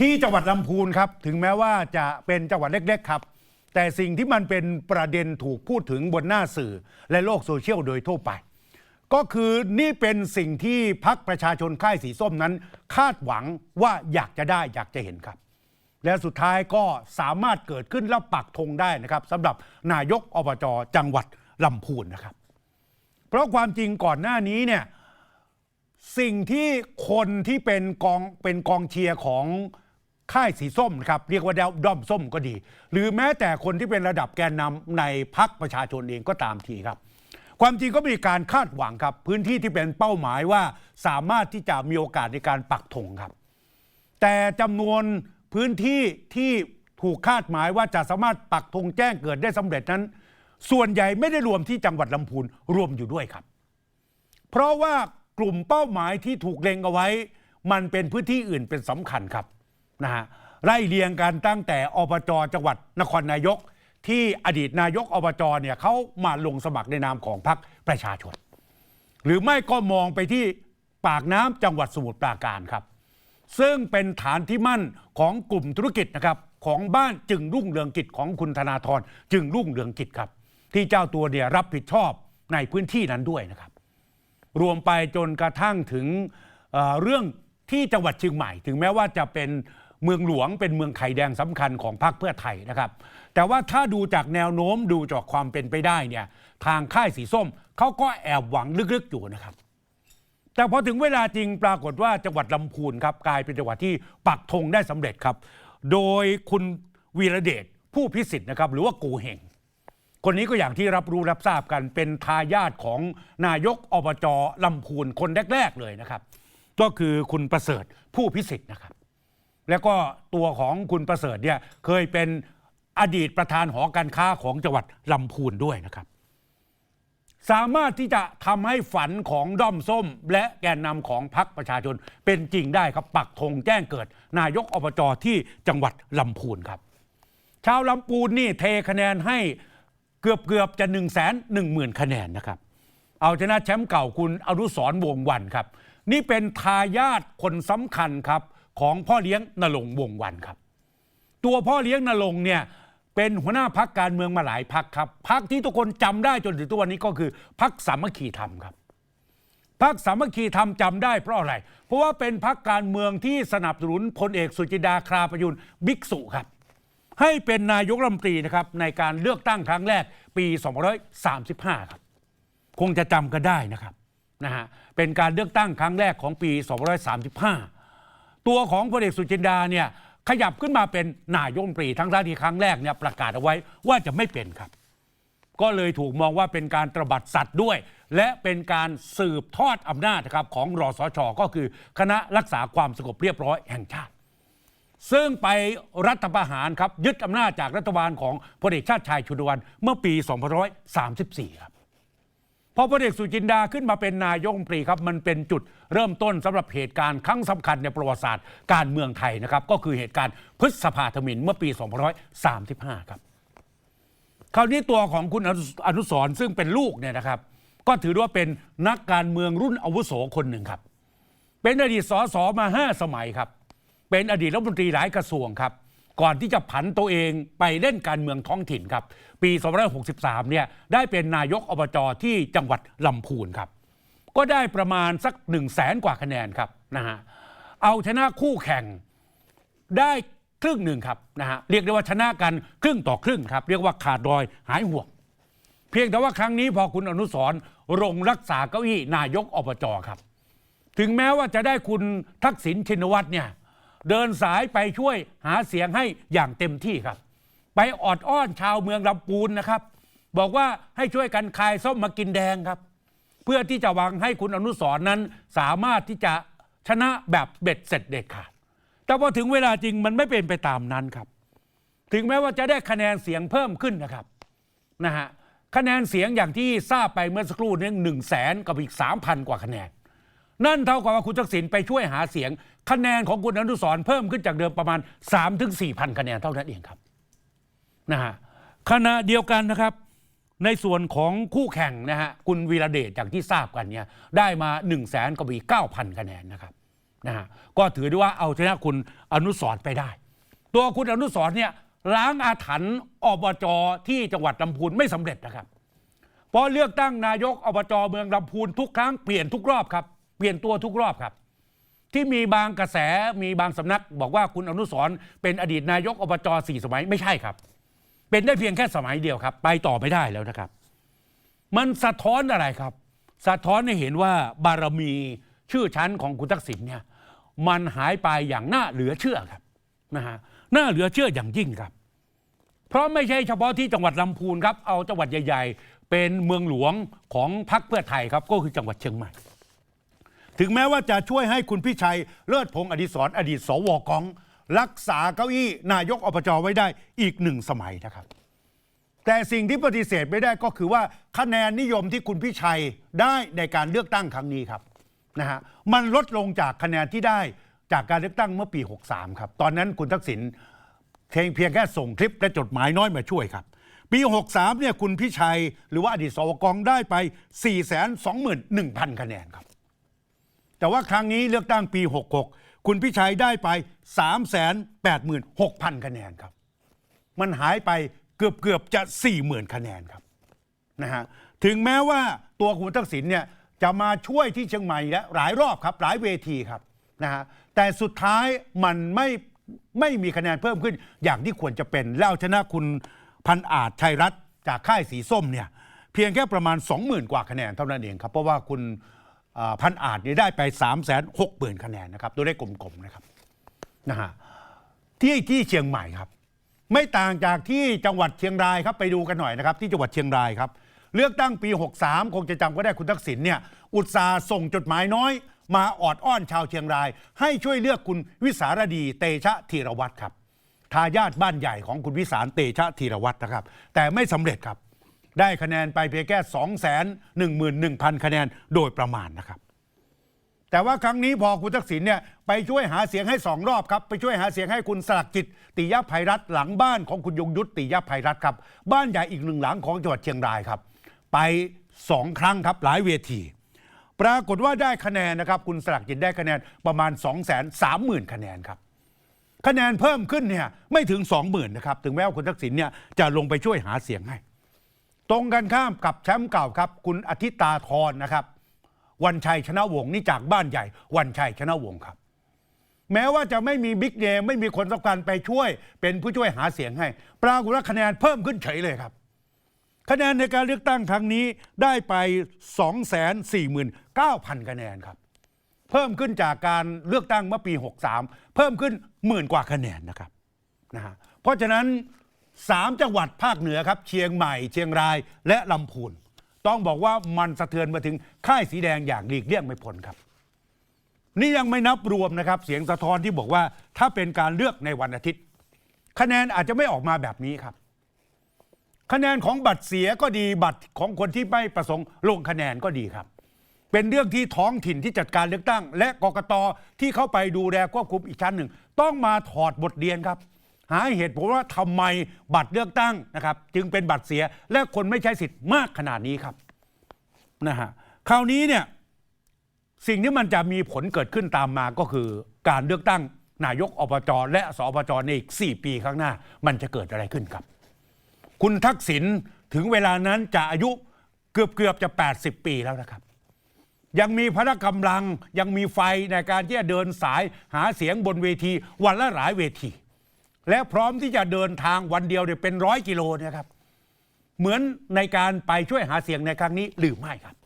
ที่จังหวัดลำพูนครับ ถึงแม้ว่าจะเป็นจังหวัดเล็ก ๆ ครับ แต่สิ่งที่มันเป็นประเด็นถูกพูดถึงบนหน้าสื่อ และโลกโซเชียลโดยทั่วไป ก็คือนี่เป็นสิ่งที่พักประชาชนค่ายสีส้มนั้น คาดหวังว่าอยากจะได้อยากจะเห็นครับ และสุดท้ายก็สามารถเกิดขึ้นแล้วปักธงได้นะครับสำหรับนายกอบจจังหวัดลำพูนนะครับ เพราะความจริงก่อนหน้านี้เนี่ยสิ่งที่คนที่เป็นกองเป็นกองเชียร์ของ ค่ายสีส้มนะครับเรียกว่าด้อมส้มก็ดี หรือแม้แต่คนที่เป็นระดับแกนนำในพักประชาชนเองก็ตามทีครับ ความจริงก็มีการคาดหวังครับ พื้นที่ที่เป็นเป้าหมายว่าสามารถที่จะมีโอกาสในการปักธงครับ แต่จำนวนพื้นที่ที่ถูกคาดหมายว่าจะสามารถปักธงแจ้งเกิดได้สำเร็จนั้น ส่วนใหญ่ไม่ได้รวมที่จังหวัดลำพูนรวมอยู่ด้วยครับ เพราะว่ากลุ่มเป้าหมายที่ถูกเล็งเอาไว้ มันเป็นพื้นที่อื่นเป็นสำคัญครับ นะฮะไล่เรียงกันตั้งแต่อบจจังหวัดนครนายก ที่อดีตนายกอบจเนี่ยเขามาลงสมัครในนามของพรรคประชาชน หรือไม่ก็มองไปที่ปากน้ำจังหวัดสมุทรปราการครับ ซึ่งเป็นฐานที่มั่นของกลุ่มธุรกิจนะครับของบ้านจึงรุ่งเรืองกิจของคุณธนาธรจึงรุ่งเรืองกิจครับ ที่เจ้าตัวเนี่ยรับผิดชอบในพื้นที่นั้นด้วยนะครับ รวมไปจนกระทั่งถึงเเรื่องที่จังหวัดเชียงใหม่ ถึงแม้ว่าจะเป็น เมืองหลวงเป็นเมืองไข่แดงสำคัญของพรรคเพื่อไทยนะครับ แต่ว่าถ้าดูจากแนวโน้มดูจากความเป็นไปได้เนี่ยทางค่ายสีส้มเขาก็แอบหวังลึกๆอยู่นะครับ แต่พอถึงเวลาจริงปรากฏว่าจังหวัดลำพูนครับกลายเป็นจังหวัดที่ปักธงได้สำเร็จครับ โดยคุณวีระเดชผู้พิสิทธิ์นะครับ หรือว่ากูเฮงคนนี้ก็อย่างที่รับรู้รับทราบกันเป็นทายาทของนายกอบจลำพูนคนแรก ๆ เลยนะครับ ก็คือคุณประเสริฐผู้พิสิทธิ์นะครับ แล้วก็ตัวของคุณประเสริฐเนี่ยเคยเป็นอดีตประธานหอการค้าของจังหวัดลำพูนด้วยนะครับ สามารถที่จะทำให้ฝันของด้อมส้ม และแกนนำของพรรคประชาชน เป็นจริงได้ครับ ปักธงแจ้งเกิด นายกอบจที่จังหวัดลำพูนครับ ชาวลำพูนนี่เทคะแนนให้เกือบเกือบๆจะ1นึ่งแสนหนึ่งหมื่นคะแนนนะครับ เอาชนะแชมป์เก่าคุณอนุสรณ์วงวันครับ นี่เป็นทายาทคนสำคัญครับ ของพ่อเลี้ยงนรงวงวันครับ ตัวพ่อเลี้ยงนรงเนี่ยเป็นหัวหน้าพักการเมืองมาหลายพักครับพักที่ทุกคนจำได้จนถึงทุกวันนี้ก็คือพักสามัคคีธรรมครับพักสามัคคีธรรมจำได้เพราะอะไร เพราะว่าเป็นพักการเมืองที่สนับสนุนพลเอกสุจินดาคราประยุนบิ๊กสุครับ ให้เป็นนายกรัฐมนตรีนะครับในการเลือกตั้งครั้งแรกปี 2535 ครับ คงจะจำกันได้นะครับนะฮะเป็นการเลือกตั้งครั้งแรกของปี 2535 ตัวของพลเอกสุจินดาเนี่ยขยับขึ้นมาเป็นนายกรัฐมนตรีทั้งที่ครั้งแรกเนี่ยประกาศเอาไว้ว่าจะไม่เป็นครับ ก็เลยถูกมองว่าเป็นการตระบัดสัตว์ด้วย และเป็นการสืบทอดอำนาจครับของรอสชก็คือคณะรักษาความสงบเรียบร้อยแห่งชาติ ซึ่งไปรัฐประหารครับยึดอำนาจจากรัฐบาลของพลเอกชาติชายชุนวันเมื่อปี 2534 ครับ พอพลเอกสุจินดาขึ้นมาเป็นนายกรัฐมนตรีครับมันเป็นจุดเริ่มต้นสำหรับเหตุการณ์ครั้งสำคัญในประวัติศาสตร์การเมืองไทยนะครับ ก็คือเหตุการณ์พฤษภาธมินเมื่อปี 2535 ครับ คราวนี้ตัวของคุณอนุสรซึ่งเป็นลูกเนี่ยนะครับ ก็ถือว่าเป็นนักการเมืองรุ่นอาวุโสคนหนึ่งครับ เป็นอดีตสสมาห้าสมัยครับ เป็นอดีตรัฐมนตรีหลายกระทรวงครับ ก่อนที่จะผันตัวเองไปเล่นการเมืองท้องถิ่นครับ ปี 2563 เนี่ยได้เป็นนายกอบจที่จังหวัดลำพูนครับ ก็ได้ประมาณสัก 1 0 0 0 0แสนกว่าคะแนนครับนะฮะเอาชนะคู่แข่งได้ครึ่งหนึ่งครับนะฮะเรียกได้ว่าชนะกันครึ่งต่อครึ่งครับ เรียกว่าขาดรอยหายห่วง เพียงแต่ว่าครั้งนี้พอคุณอนุสรณ์รงรักษาเก้าอี้นายกอบจครับ ถึงแม้ว่าจะได้คุณทักษิณชินวัตรเนี่ยเดินสายไปช่วยหาเสียงให้อย่างเต็มที่ครับ ไปออดอ้อนชาวเมืองลำปูนนะครับ บอกว่าให้ช่วยกันคายส้มมากินแดงครับ เพื่อที่จะหวังให้คุณอนุสรณ์นั้น สามารถที่จะชนะแบบเบ็ดเสร็จเด็ดขาดแต่พอถึงเวลาจริงมันไม่เป็นไปตามนั้นครับ ถึงแม้ว่าจะได้คะแนนเสียงเพิ่มขึ้นนะครับนะฮะคะแนนเสียงอย่างที่ทราบไปเมื่อสักครู่นี้หนึ่งแสนกับอีกสามพันกว่าคะแนน นั่นเท่ากับว่าคุณทักษิณไปช่วยหาเสียง คะแนนของคุณอนุสรเพิ่มขึ้นจากเดิมประมาณ3-4ถึง4พันคะแนนเท่านั้นเองครับ นะฮะขณะเดียวกันนะครับ ในส่วนของคู่แข่งนะฮะคุณวีระเดชอย่างที่ทราบกันเนี่ยได้มา1นึ่งแสนกับอีก9,000คะแนนนะครับนะฮะก็ถือได้ว่าเอาชนะคุณอนุสรณ์ไปได้ ตัวคุณอนุสรณ์เนี่ยล้างอาถรรพ์อบจที่จังหวัดลำพูนไม่สำเร็จนะครับพราะเลือกตั้งนายกอบจเมืองลำพูนทุกครั้งเปลี่ยนทุกรอบครับเปลี่ยนตัวทุกรอบครับ ที่มีบางกระแสมีบางสำนัก บอกว่าคุณอนุสรณ์เป็นอดีตนายกอบจสี่สมัยไม่ใช่ครับ เป็นได้เพียงแค่สมัยเดียวครับ ไปต่อไม่ได้แล้วนะครับ มันสะท้อนอะไรครับ สะท้อนให้เห็นว่าบารมีชื่อชั้นของคุณทักษิณเนี่ยมันหายไปอย่างน่าเหลือเชื่อครับนะฮะน่าเหลือเชื่ออย่างยิ่งครับ เพราะไม่ใช่เฉพาะที่จังหวัดลำพูนครับ เอาจังหวัดใหญ่ ๆ เป็นเมืองหลวงของพรรคเพื่อไทยครับก็คือจังหวัดเชียงใหม่ ถึงแม้ว่าจะช่วยให้คุณพิชัยเลิศพงศ์อดีศรอดีตสวกอง รักษาเก้าอี้นายกอบจไว้ได้อีกหนึ่งสมัยนะครับ แต่สิ่งที่ปฏิเสธไม่ได้ก็คือว่าคะแนนนิยมที่คุณพิชัยได้ในการเลือกตั้งครั้งนี้ครับนะฮะมันลดลงจากคะแนนที่ได้จากการเลือกตั้งเมื่อปี 63 ครับ ตอนนั้นคุณทักษิณเพียงเพียงแค่ส่งคลิปและจดหมายน้อยมาช่วยครับ ปี 63 เนี่ยคุณพิชัย หรือว่าอดีตสวกองได้ไป 421,000 คะแนนครับ แต่ว่าครั้งนี้เลือกตั้งปี 66 คุณพิชัยได้ไป 386,000 คะแนนครับ มันหายไปเกือบเกือบจะ 40,000 คะแนนครับนะฮะถึงแม้ว่าตัวคุณทักษิณเนี่ยจะมาช่วยที่เชียงใหม่และหลายรอบครับ หลายเวทีครับนะฮะแต่สุดท้ายมันไม่ไม่มีคะแนนเพิ่มขึ้นอย่างที่ควรจะเป็นแล้วชนะคุณพันอาจชัยรัตจากค่ายสีส้มเนี่ยเพียงแค่ประมาณ 20,000 กว่าคะแนนเท่านั้นเองครับ เพราะว่าคุณ พันอาจเนี่ยได้ไป 3 6 0 0 0 0คะแนนนะครับตัวเลขกลมๆนะครับนะฮะที่ที่เชียงใหม่ครับ ไม่ต่างจากที่จังหวัดเชียงรายครับไปดูกันหน่อยนะครับ ที่จังหวัดเชียงรายครับ เลือกตั้งปี 63 คงจะจำก็ได้คุณทักษิณเนี่ยอุตสาห์ส่งจดหมายน้อย มาออดอ้อนชาวเชียงราย ให้ช่วยเลือกคุณวิสารดีเตชะธีรวัตรครับทายาทบ้านใหญ่ของคุณวิสารเตชะธีรวัตรนะครับ แต่ไม่สำเร็จครับ ได้คะแนนไปเพียงแค่2 1 1 0 0 0 คะแนนโดยประมาณนะครับ แต่ว่าครั้งนี้พอคุณทักษิณเนี่ยไปช่วยหาเสียงให้สองรอบครับไปช่วยหาเสียงให้คุณสลักจิตติยภัยรัตน์หลังบ้านของคุณยงยุทธติยภัยรัตน์ครับ บ้านใหญ่อีกหนึ่งหลังของจังหวัดเชียงรายครับ ไปสองครั้งครับหลายเวที ปรากฏว่าได้คะแนนนะครับ คุณสลักจิตได้คะแนนประมาณ 2 3 0 0 0 0 คะแนนครับคะแนนเพิ่มขึ้นเนี่ยไม่ถึง 20,000นะครับถึงแม้ว่าคุณทักษิณเนี่ยจะลงไปช่วยหาเสียงให้ ตรงกันข้ามกับแชมป์เก่าครับ คุณอธิตาธรนะครับ วันชัยชนะวงศ์นี่จากบ้านใหญ่ วันชัยชนะวงศ์ครับ แม้ว่าจะไม่มีบิ๊กเนมไม่มีคนสำคัญไปช่วย เป็นผู้ช่วยหาเสียงให้ ปรากฏว่าคะแนนเพิ่มขึ้นเฉยเลยครับคะแนนในการเลือกตั้งครั้งนี้ได้ไป 249,000 คะแนนครับ เพิ่มขึ้นจากการเลือกตั้งเมื่อปี 63 เพิ่มขึ้นหมื่นกว่าคะแนนนะครับนะฮะเพราะฉะนั้น 3จังหวัดภาคเหนือครับ เชียงใหม่ เชียงรายและลำพูน ต้องบอกว่ามันสะเทือนมาถึงค่ายสีแดงอย่างหลีกเลี่ยงไม่พ้นครับ นี่ยังไม่นับรวมนะครับ เสียงสะท้อนที่บอกว่าถ้าเป็นการเลือกในวันอาทิตย์ คะแนนอาจจะไม่ออกมาแบบนี้ครับ คะแนนของบัตรเสียก็ดีบัตรของคนที่ไม่ประสงค์ลงคะแนนก็ดีครับ เป็นเรื่องที่ท้องถิ่นที่จัดการเลือกตั้ง และกกตที่เข้าไปดูแลควบคุมอีกชั้นหนึ่ง ต้องมาถอดบทเรียนครับ หาเหตุผลว่าทำไมบัตรเลือกตั้งนะครับ จึงเป็นบัตรเสียและคนไม่ใช้สิทธิ์มากขนาดนี้ครับนะฮะคราวนี้เนี่ยสิ่งที่มันจะมีผลเกิดขึ้นตามมาก็คือการเลือกตั้งนายกอบจและสอบจในอีก 4 ปีข้างหน้า มันจะเกิดอะไรขึ้นครับ คุณทักษิณถึงเวลานั้นจะอายุเกือบเกือบจะ 80 ปีแล้วนะครับ ยังมีพละกำลังยังมีไฟในการที่จะเดินสายหาเสียงบนเวที วันละหลายเวที และพร้อมที่จะเดินทางวันเดียวเนี่ยเป็นร้อยกิโลเนะครับ เหมือนในการไปช่วยหาเสียงในครั้งนี้หรือไม่ครับ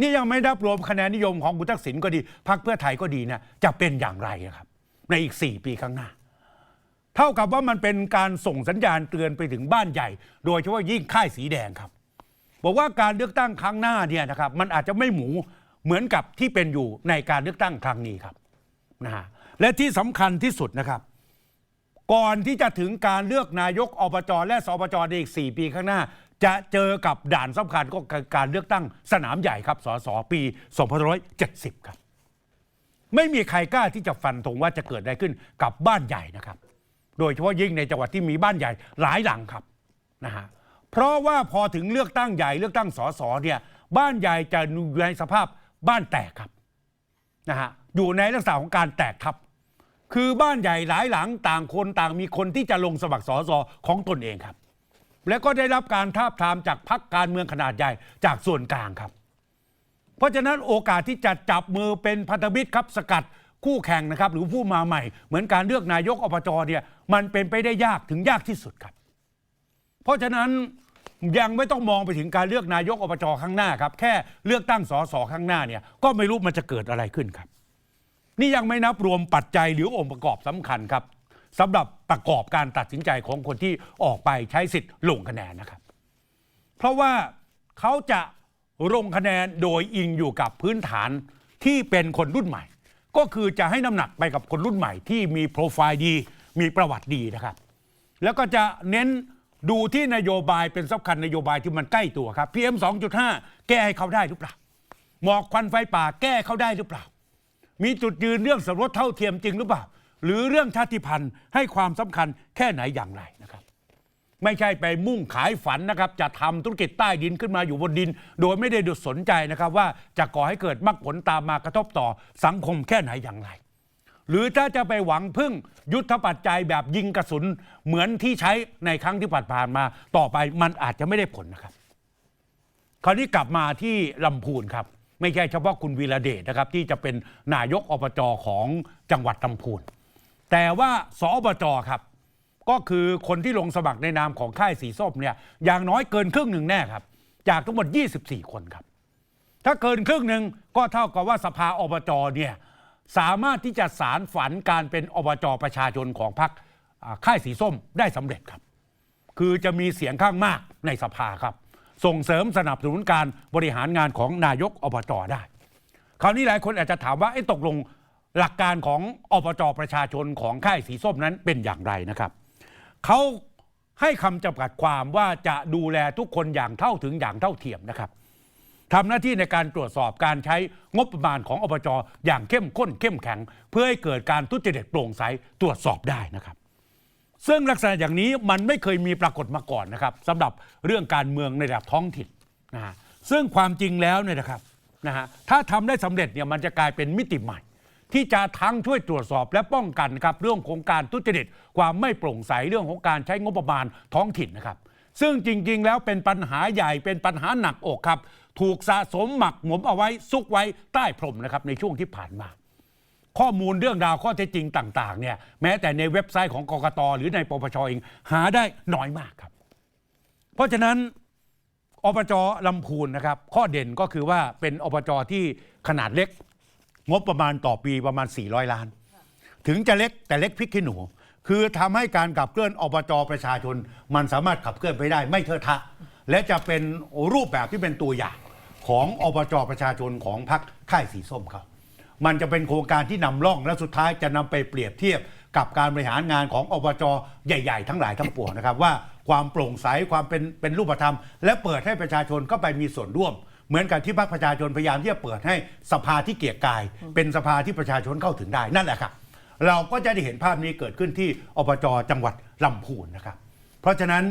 นี่ยังไม่นับรวมคะแนนนิยมของคุณทักษิณก็ดีพรรคเพื่อไทยก็ดีนะจะเป็นอย่างไรนะครับ ในอีก 4 ปีข้างหน้า เท่ากับว่ามันเป็นการส่งสัญญาณเตือนไปถึงบ้านใหญ่ โดยเฉพาะยิ่งค่ายสีแดงครับ บอกว่าการเลือกตั้งครั้งหน้าเนี่ยนะครับ มันอาจจะไม่หมูเหมือนกับที่เป็นอยู่ในการเลือกตั้งครั้งนี้ครับนะฮะและที่สำคัญที่สุดนะครับ ก่อนที่จะถึงการเลือกนายกอบจและสอบจในอีก 4 ปีข้างหน้า จะเจอกับด่านสำคัญก็คือการเลือกตั้งสนามใหญ่ครับสสปี2570 ครับ ไม่มีใครกล้าที่จะฟันธงว่าจะเกิดอะไรขึ้นกับบ้านใหญ่นะครับ โดยเฉพาะยิ่งในจังหวัดที่มีบ้านใหญ่หลายหลังครับนะฮะเพราะว่าพอถึงเลือกตั้งใหญ่เลือกตั้งสสเนี่ยบ้านใหญ่จะอยู่ในสภาพบ้านแตกครับนะฮะอยู่ในลักษณะของการแตกทับ คือบ้านใหญ่หลายหลังต่างคนต่างมีคนที่จะลงสมัครสอสอของตนเองครับ และก็ได้รับการทาบทามจากพรรคการเมืองขนาดใหญ่จากส่วนกลางครับ เพราะฉะนั้นโอกาสที่จะจับมือเป็นพันธมิตรครับสกัดคู่แข่งนะครับ หรือผู้มาใหม่ เหมือนการเลือกนายกอบจเนี่ยมันเป็นไปได้ยากถึงยากที่สุดครับ เพราะฉะนั้นยังไม่ต้องมองไปถึงการเลือกนายกอบจข้างหน้าครับ แค่เลือกตั้งสสข้างหน้าเนี่ยก็ไม่รู้มันจะเกิดอะไรขึ้นครับ นี่ยังไม่นับรวมปัจจัยหรือองค์ประกอบสำคัญครับสำหรับประกอบการตัดสินใจของคนที่ออกไปใช้สิทธิ์ลงคะแนนนะครับ เพราะว่าเขาจะลงคะแนนโดยอิงอยู่กับพื้นฐานที่เป็นคนรุ่นใหม่ ก็คือจะให้น้ำหนักไปกับคนรุ่นใหม่ที่มีโปรไฟล์ดี มีประวัติดีนะครับ แล้วก็จะเน้นดูที่นโยบายเป็นสำคัญนโยบายที่มันใกล้ตัวครับ PM 2.5 แก้ให้เขาได้หรือเปล่าหมอกควันไฟป่าแก้เขาได้หรือเปล่า มีจุดยืนเรื่องสมรสเท่าเทียมจริงหรือเปล่า หรือเรื่องชาติพันธุ์ให้ความสำคัญแค่ไหนอย่างไรนะครับ ไม่ใช่ไปมุ่งขายฝันนะครับ จะทำธุรกิจใต้ดินขึ้นมาอยู่บนดิน โดยไม่ได้ดูสนใจนะครับ ว่าจะก่อให้เกิดมรรคผลตามมากระทบต่อสังคมแค่ไหนอย่างไร หรือถ้าจะไปหวังพึ่งยุทธปัจจัยแบบยิงกระสุนเหมือนที่ใช้ในครั้งที่ผ่านมา ต่อไปมันอาจจะไม่ได้ผลนะครับ คราวนี้กลับมาที่ลำพูนครับ ไม่ใช่เฉพาะคุณวีระเดชนะครับ ที่จะเป็นนายกอบจของจังหวัดลำพูน แต่ว่าสอบจครับ ก็คือคนที่ลงสมัครในนามของค่ายสีส้มเนี่ยอย่างน้อยเกินครึ่งหนึ่งแน่ครับ จากทั้งหมด 24 คนครับ ถ้าเกินครึ่งหนึ่งก็เท่ากับว่าสภาอบจเนี่ยสามารถที่จะสารฝันการเป็นอบจประชาชนของพรรคค่ายสีส้มได้สำเร็จครับ คือจะมีเสียงข้างมากในสภาครับ ส่งเสริมสนับสนุนการบริหารงานของนายกอบจได้ คราวนี้หลายคนอาจจะถามว่าไอ้ตกลงหลักการของอบจประชาชนของค่ายสีส้มนั้นเป็นอย่างไรนะครับเขาให้คำจำกัดความว่าจะดูแลทุกคนอย่างเท่าถึงอย่างเท่าเทียมนะครับทำหน้าที่ในการตรวจสอบการใช้งบประมาณของอบจอย่างเข้มข้นเข้มแข็ง เพื่อให้เกิดการทุจริตโปร่งใสตรวจสอบได้นะครับ ซึ่งลักษณะอย่างนี้มันไม่เคยมีปรากฏมาก่อนนะครับสำหรับเรื่องการเมืองในระดับท้องถิ่นนะฮะซึ่งความจริงแล้วเนี่ยนะครับนะฮะถ้าทำได้สำเร็จเนี่ยมันจะกลายเป็นมิติใหม่ ที่จะทั้งช่วยตรวจสอบและป้องกันครับเรื่องของการทุจริตความไม่โปร่งใสเรื่องของการใช้งบประมาณท้องถิ่นนะครับ ซึ่งจริง ๆ แล้วเป็นปัญหาใหญ่เป็นปัญหาหนักอกครับ ถูกสะสมหมักหมมเอาไว้ซุกไว้ใต้พรมนะครับในช่วงที่ผ่านมา ข้อมูลเรื่องราวข้อเท็จจริงต่าง ๆ เนี่ยแม้แต่ในเว็บไซต์ของกกตหรือในปปชเองหาได้น้อยมากครับ เพราะฉะนั้นอบจลำพูนนะครับ ข้อเด่นก็คือว่าเป็นอบจที่ขนาดเล็ก งบประมาณต่อปีประมาณ 400 ล้าน ถึงจะเล็กแต่เล็กพริกขี้หนู คือทำให้การขับเคลื่อนอบจประชาชน มันสามารถขับเคลื่อนไปได้ไม่เทอะทะ และจะเป็นรูปแบบที่เป็นตัวอย่างของอบจประชาชนของพรรคค่ายสีส้มเขา มันจะเป็นโครงการที่นำร่องและสุดท้ายจะนำไปเปรียบเทียบกับการบริหารงานของอบจใหญ่ ๆ ทั้งหลายทั้งปวงนะครับว่าความโปร่งใสความเป็นเป็นรูปธรรม และเปิดให้ประชาชนก็ไปมีส่วนร่วม เหมือนกับที่พรรคประชาชนพยายามที่จะเปิดให้สภาที่เกียรกาย เป็นสภาที่ประชาชนเข้าถึงได้นั่นแหละครับเราก็จะได้เห็นภาพนี้เกิดขึ้นที่อบจจังหวัดลำพูนนะครับ เพราะฉะนั้น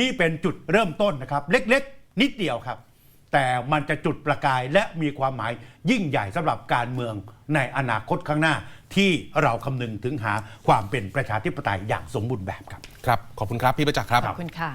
นี่เป็นจุดเริ่มต้นนะครับ เล็กๆ นิดเดียวครับ แต่มันจะจุดประกายและมีความหมายยิ่งใหญ่สำหรับการเมืองในอนาคตข้างหน้า ที่เราคำนึงถึงหาความเป็นประชาธิปไตยอย่างสมบูรณ์แบบครับ ครับ ขอบคุณครับ พี่ประจักษ์ครับ ขอบคุณค่ะ